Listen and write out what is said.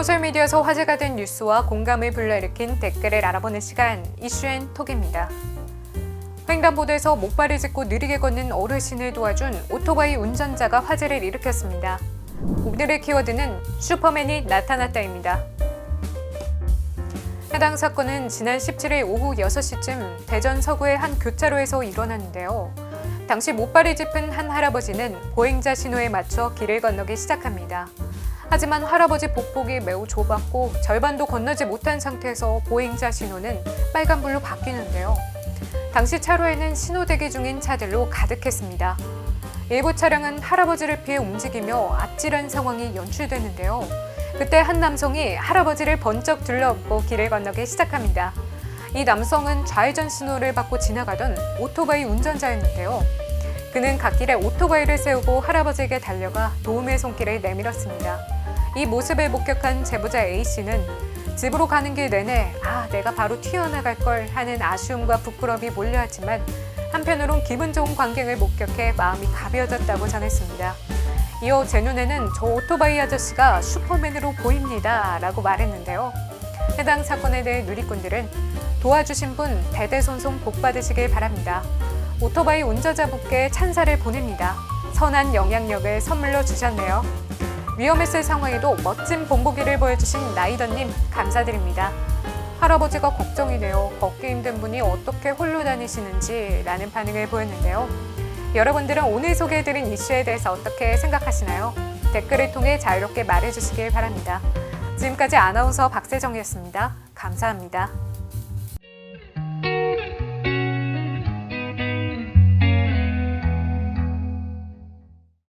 이어서 화제가 된 뉴스와 공감을 불러일으킨 댓글을 알아보는 시간 이슈앤 톡입니다. 횡단보도에서 목발을 짚고 느리게 걷는 어르신을 도와준 오토바이 운전자가 화제를 일으켰습니다. 오늘의 키워드는 슈퍼맨이 나타났다입니다. 해당 사건은 지난 17일 오후 6시쯤 대전 서구의 한 교차로에서 일어났는데요. 당시 목발을 짚은 한 할아버지는 보행자 신호에 맞춰 길을 건너기 시작합니다. 하지만 할아버지 복복이 매우 좁았고 절반도 건너지 못한 상태에서 보행자 신호는 빨간불로 바뀌는데요. 당시 차로에는 신호 대기 중인 차들로 가득했습니다. 일부 차량은 할아버지를 피해 움직이며 아찔한 상황이 연출되는데요. 그때 한 남성이 할아버지를 번쩍 둘러엎고 길을 건너기 시작합니다. 이 남성은 좌회전 신호를 받고 지나가던 오토바이 운전자였는데요. 그는 갓길에 오토바이를 세우고 할아버지에게 달려가 도움의 손길을 내밀었습니다. 이 모습을 목격한 제보자 A씨는 집으로 가는 길 내내 아, 내가 바로 튀어나갈 걸 하는 아쉬움과 부끄러움이 몰려왔지만 한편으론 기분 좋은 광경을 목격해 마음이 가벼워졌다고 전했습니다. 이어 제 눈에는 저 오토바이 아저씨가 슈퍼맨으로 보입니다. 라고 말했는데요. 해당 사건에 대해 누리꾼들은 도와주신 분 대대손손 복 받으시길 바랍니다. 오토바이 운전자분께 찬사를 보냅니다. 선한 영향력을 선물로 주셨네요. 위험했을 상황에도 멋진 본보기를 보여주신 나이더님 감사드립니다. 할아버지가 걱정이 되어 걷기 힘든 분이 어떻게 홀로 다니시는지 라는 반응을 보였는데요. 여러분들은 오늘 소개해드린 이슈에 대해서 어떻게 생각하시나요? 댓글을 통해 자유롭게 말해주시길 바랍니다. 지금까지 아나운서 박세정이었습니다. 감사합니다.